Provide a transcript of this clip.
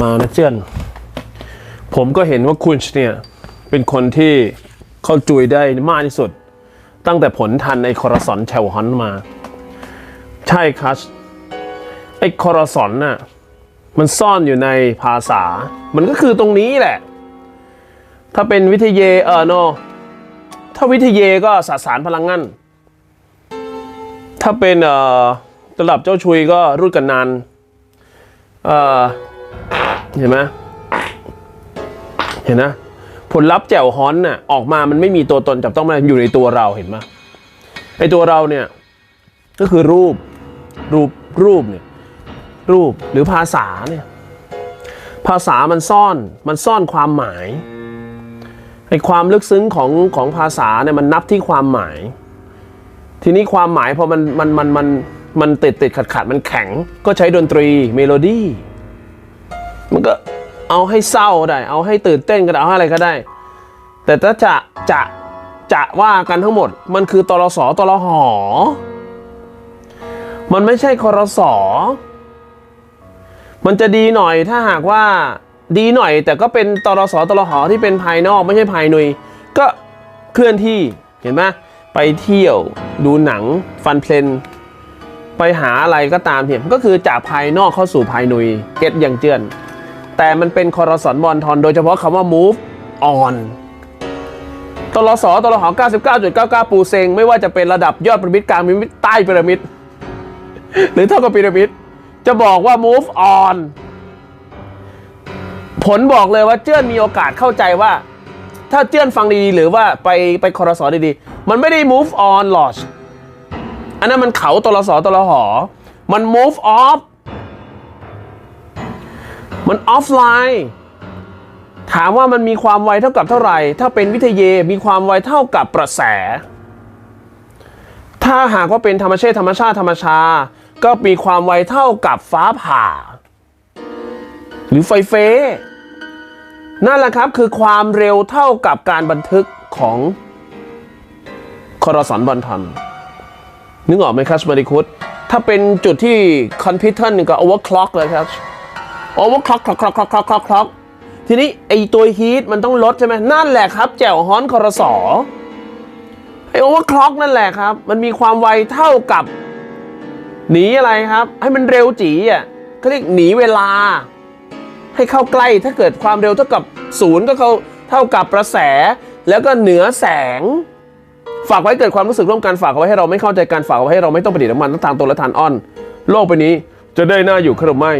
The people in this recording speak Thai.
มานะเจือนผมก็เห็นว่าคุณเนี่ยเป็นคนที่เข้าจุยได้มากที่สุด ตั้งแต่ผลทันไอ้คอร์สอนแชวฮอนมา ใช่ครับไอ้คอร์สอนน่ะมันซ่อนอยู่ในภาษา มันก็คือตรงนี้แหละ ถ้าเป็นวิทยาเออโน ถ้าวิทยาก็สสารพลังงานถ้าเป็นเอ่อระดับเจ้าชุยก็รูดกันนานเอ่อ เห็นไหมเห็นนะ ผลลัพธ์แจ่วฮอนน่ะออกมามันไม่มีตัวตนจับต้องมาอยู่ในตัวเราเห็นไหมไอตัวเราเนี่ย ก็คือรูปรูปรูปเนี่ยรูปหรือภาษาเนี่ยภาษามันซ่อนมันซ่อนความหมายไอความลึกซึ้งของของภาษาเนี่ยมันนับที่ความหมาย ทีนี้ความหมายพอมันมันมันมันมันติดติดขัดขัดมันแข็ง ก็ใช้ดนตรีเมโลดี้ มันก็เอาให้เศร้าได้ เอาให้ตื่นเต้นก็ได้เอาให้อะไรก็ได้ แต่ถ้าจะจะจะว่ากันทั้งหมด มันคือตรสตรหอ มันไม่ใช่คอรสอมันจะดีหน่อยถ้าหากว่าดีหน่อย แต่ก็เป็นตรสตรหอที่เป็นภายนอกไม่ใช่ภายในก็เคลื่อนที่เห็นไหมไปเที่ยวดูหนังฟันเพลนไปหาอะไรก็ตามเห็นก็คือจากภายนอกเข้าสู่ภายในเก็ตอย่างเจือน แต่มันเป็นคอรสอนบอลทอน โดยเฉพาะคำว่า move on ตลสตลห99.99 ปูเซง ไม่ว่าจะเป็นระดับยอดพีระมิดกลางพีระมิดใต้พีระมิด หรือเท่ากับพีระมิด จะบอกว่า move on ผลบอกเลยว่าเจื้อนมีโอกาสเข้าใจว่า ถ้าเจื้อนฟังดีๆ หรือว่าไปไปคอรสอดีๆ มันไม่ได้ move on หรอกอันนั้นมันเขาตลสตลหอ มัน move off มัน offline ถามว่ามันมีความไวเท่ากับเท่าไหร่ ถ้าเป็นวิทยามีความไวเท่ากับประแส ถ้าหากว่าเป็นธรรมชาติธรรมชาติธรรมชา ก็มีความไวเท่ากับฟ้าผ่า หรือไฟเฟนั่นแหละครับคือความเร็วเท่ากับการบันทึกของคอรสอนบอลทอนนึกออกไหมครับสมาริคุตถ้าเป็นจุดที่คอนพิวเตอร์ก็โอเวอร์คล็อกเลยครับ โอเวอร์คล็อกคล็อกคล็อกคล็อกคล็อกคล็อกทีนี้ไอตัวฮีทมันต้องลดใช่ไหมนั่นแหละครับ แจ่วฮอนคอรสอไอโอเวอร์คล็อกนั่นแหละครับ มันมีความไวเท่ากับหนีอะไรครับ ให้มันเร็วจีอะเขาเรียกหนีเวลา ให้เข้าใกล้ถ้าเกิดความเร็วเท่ากับศูนย์ก็เขาเท่ากับประแส แล้วก็เหนือแสง ฝากไว้เกิดความรู้สึกร่วมกันฝากไว้ให้เราไม่เข้าใจกันฝากไว้ให้เราไม่ต้องประดิษฐ์น้ำมันทั้งทางตัวและทางอ้อน โลกใบนี้จะได้น่าอยู่ขรือไม่